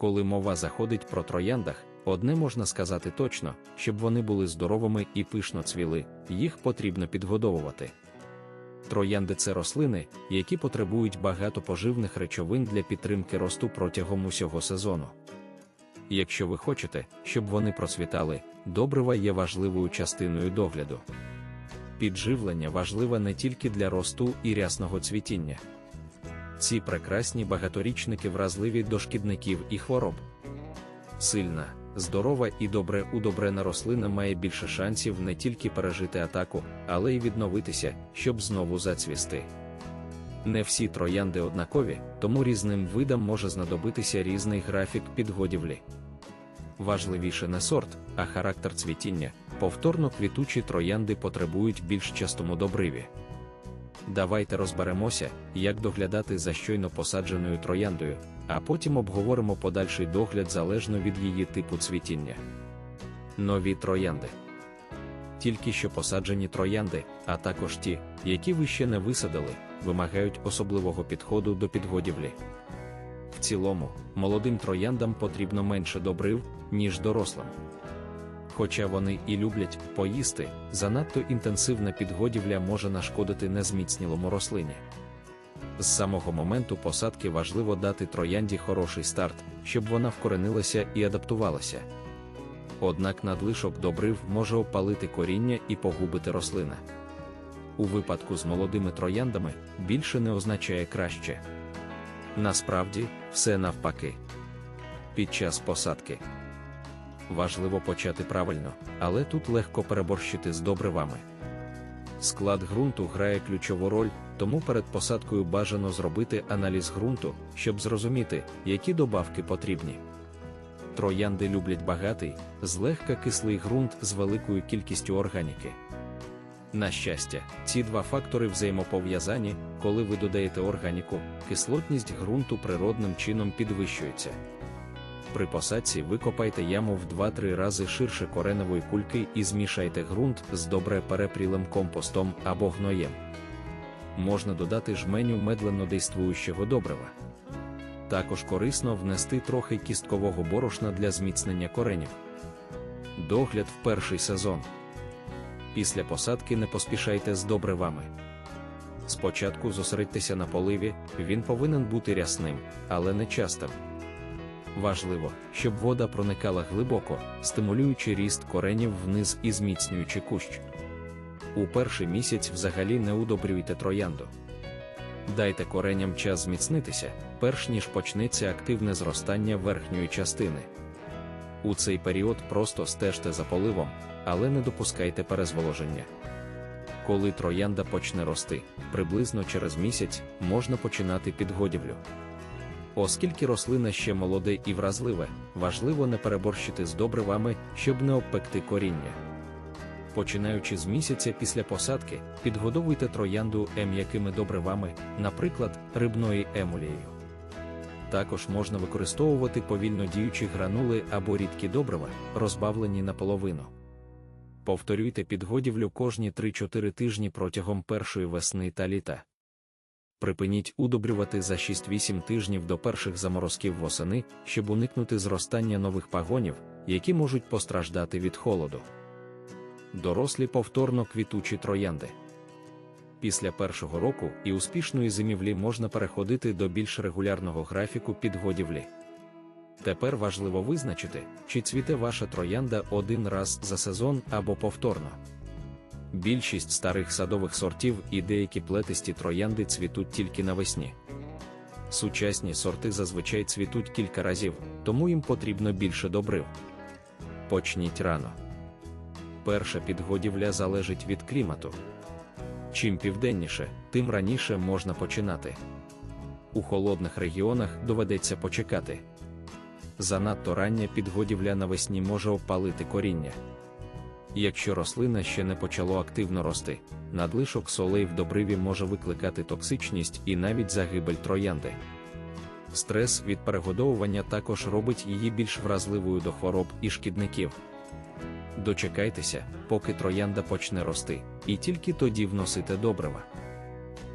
Коли мова заходить про трояндах, одне можна сказати точно, щоб вони були здоровими і пишно цвіли, їх потрібно підгодовувати. Троянди це рослини, які потребують багато поживних речовин для підтримки росту протягом усього сезону. Якщо ви хочете, щоб вони процвітали, добрива є важливою частиною догляду. Підживлення важливе не тільки для росту і рясного цвітіння. Ці прекрасні багаторічники вразливі до шкідників і хвороб. Сильна, здорова і добре удобрена рослина має більше шансів не тільки пережити атаку, але й відновитися, щоб знову зацвісти. Не всі троянди однакові, тому різним видам може знадобитися різний графік підгодівлі. Важливіше не сорт, а характер цвітіння. Повторно квітучі троянди потребують більш частому добриві. Давайте розберемося, як доглядати за щойно посадженою трояндою, а потім обговоримо подальший догляд залежно від її типу цвітіння. Нові троянди. Тільки що посаджені троянди, а також ті, які ви ще не висадили, вимагають особливого підходу до підгодівлі. В цілому, молодим трояндам потрібно менше добрив, ніж дорослим. Хоча вони і люблять поїсти, занадто інтенсивна підгодівля може нашкодити незміцнілому рослині. З самого моменту посадки важливо дати троянді хороший старт, щоб вона вкоренилася і адаптувалася. Однак надлишок добрив може опалити коріння і погубити рослина. У випадку з молодими трояндами більше не означає краще. Насправді, все навпаки. Під час посадки важливо почати правильно, але тут легко переборщити з добривами. Склад ґрунту грає ключову роль, тому перед посадкою бажано зробити аналіз ґрунту, щоб зрозуміти, які добавки потрібні. Троянди люблять багатий, злегка кислий ґрунт з великою кількістю органіки. На щастя, ці два фактори взаємопов'язані, коли ви додаєте органіку, кислотність ґрунту природним чином підвищується. При посадці викопайте яму в 2-3 рази ширше кореневої кульки і змішайте ґрунт з добре перепрілим компостом або гноєм. Можна додати жменю медленно действуючого добрива. Також корисно внести трохи кісткового борошна для зміцнення коренів. Догляд в перший сезон. Після посадки не поспішайте з добривами. Спочатку зосередьтеся на поливі, він повинен бути рясним, але не частим. Важливо, щоб вода проникала глибоко, стимулюючи ріст коренів вниз і зміцнюючи кущ. У перший місяць взагалі не удобрюйте троянду. Дайте кореням час зміцнитися, перш ніж почнеться активне зростання верхньої частини. У цей період просто стежте за поливом, але не допускайте перезволоження. Коли троянда почне рости, приблизно через місяць можна починати підгодівлю. Оскільки рослина ще молоде і вразливе, важливо не переборщити з добривами, щоб не обпекти коріння. Починаючи з місяця після посадки, підгодовуйте троянду м'якими добривами, наприклад, рибною емулією. Також можна використовувати повільно діючі гранули або рідкі добрива, розбавлені наполовину. Повторюйте підгодівлю кожні 3-4 тижні протягом першої весни та літа. Припиніть удобрювати за 6-8 тижнів до перших заморозків восени, щоб уникнути зростання нових пагонів, які можуть постраждати від холоду. Дорослі повторно квітучі троянди. Після першого року і успішної зимівлі можна переходити до більш регулярного графіку підгодівлі. Тепер важливо визначити, чи цвіте ваша троянда один раз за сезон або повторно. Більшість старих садових сортів і деякі плетисті троянди цвітуть тільки навесні. Сучасні сорти зазвичай цвітуть кілька разів, тому їм потрібно більше добрив. Почніть рано. Перша підгодівля залежить від клімату. Чим південніше, тим раніше можна починати. У холодних регіонах доведеться почекати. Занадто рання підгодівля навесні може опалити коріння. Якщо рослина ще не почало активно рости, надлишок солей в добриві може викликати токсичність і навіть загибель троянди. Стрес від перегодовування також робить її більш вразливою до хвороб і шкідників. Дочекайтеся, поки троянда почне рости, і тільки тоді вносите добрива.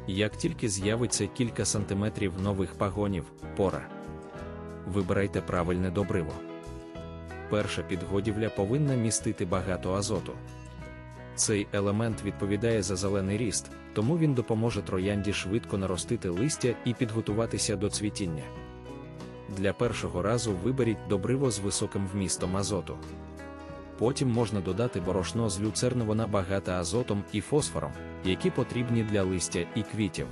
Як тільки з'явиться кілька сантиметрів нових пагонів, пора. вибирайте правильне добриво. Перша підгодівля повинна містити багато азоту. Цей елемент відповідає за зелений ріст, тому він допоможе троянді швидко наростити листя і підготуватися до цвітіння. Для першого разу виберіть добриво з високим вмістом азоту. Потім можна додати борошно з люцерну вона багата азотом і фосфором, які потрібні для листя і квітів.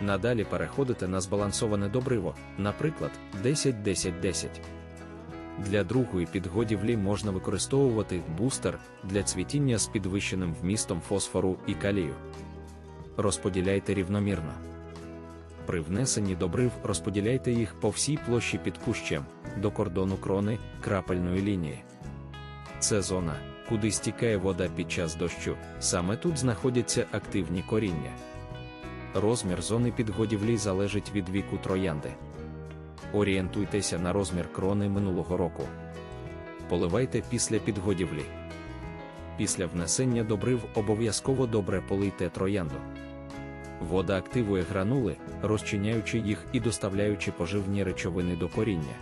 Надалі переходите на збалансоване добриво, наприклад, 10-10-10. Для другої підгодівлі можна використовувати бустер для цвітіння з підвищеним вмістом фосфору і калію. Розподіляйте рівномірно. При внесенні добрив розподіляйте їх по всій площі під кущем до кордону крони крапельної лінії. Це зона, куди стікає вода під час дощу, саме тут знаходяться активні коріння. Розмір зони підгодівлі залежить від віку троянди. Орієнтуйтеся на розмір крони минулого року. Поливайте після підгодівлі. Після внесення добрив обов'язково добре полийте троянду. Вода активує гранули, розчиняючи їх і доставляючи поживні речовини до коріння.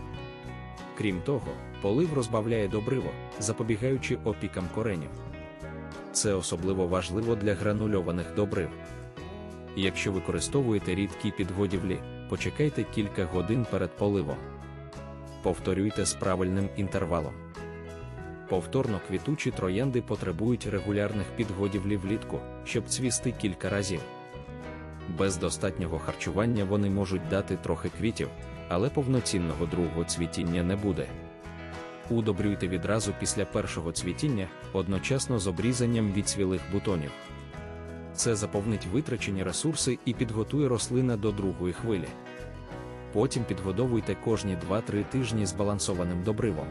Крім того, полив розбавляє добриво, запобігаючи опікам коренів. Це особливо важливо для гранульованих добрив. Якщо використовуєте рідкі підгодівлі, почекайте кілька годин перед поливом. Повторюйте з правильним інтервалом. Повторно квітучі троянди потребують регулярних підгодівлі влітку, щоб цвісти кілька разів. Без достатнього харчування вони можуть дати трохи квітів, але повноцінного другого цвітіння не буде. Удобрюйте відразу після першого цвітіння, одночасно з обрізанням відцвілих бутонів. Це заповнить витрачені ресурси і підготує рослина до другої хвилі. Потім підгодовуйте кожні 2-3 тижні збалансованим добривом.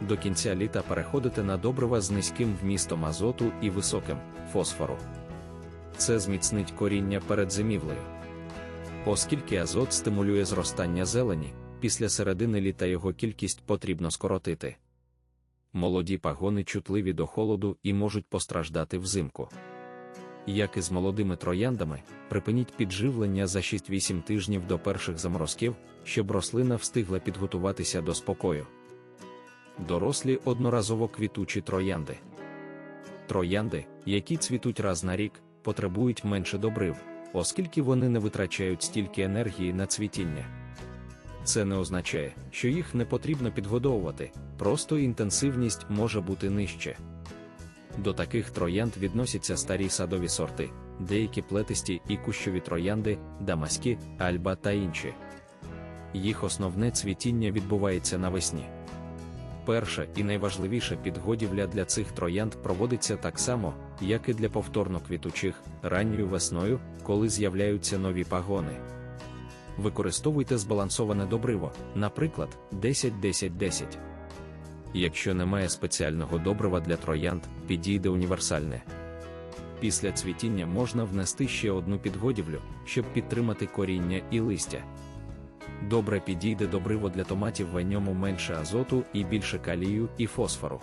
До кінця літа переходите на добрива з низьким вмістом азоту і високим фосфору. Це зміцнить коріння перед зимівлею. Оскільки азот стимулює зростання зелені, після середини літа його кількість потрібно скоротити. Молоді пагони чутливі до холоду і можуть постраждати взимку. Як і з молодими трояндами, припиніть підживлення за 6-8 тижнів до перших заморозків, щоб рослина встигла підготуватися до спокою. Дорослі одноразово квітучі троянди. Троянди, які цвітуть раз на рік, потребують менше добрив, оскільки вони не витрачають стільки енергії на цвітіння. Це не означає, що їх не потрібно підгодовувати, просто інтенсивність може бути нижче. До таких троянд відносяться старі садові сорти, деякі плетисті і кущові троянди, дамаські, альба та інші. Їх основне цвітіння відбувається навесні. Перша і найважливіша підгодівля для цих троянд проводиться так само, як і для повторно квітучих, ранньою весною, коли з'являються нові пагони. Використовуйте збалансоване добриво, наприклад, 10-10-10. Якщо немає спеціального добрива для троянд, підійде універсальне. Після цвітіння можна внести ще одну підгодівлю, щоб підтримати коріння і листя. Добре підійде добриво для томатів в ньому менше азоту і більше калію і фосфору.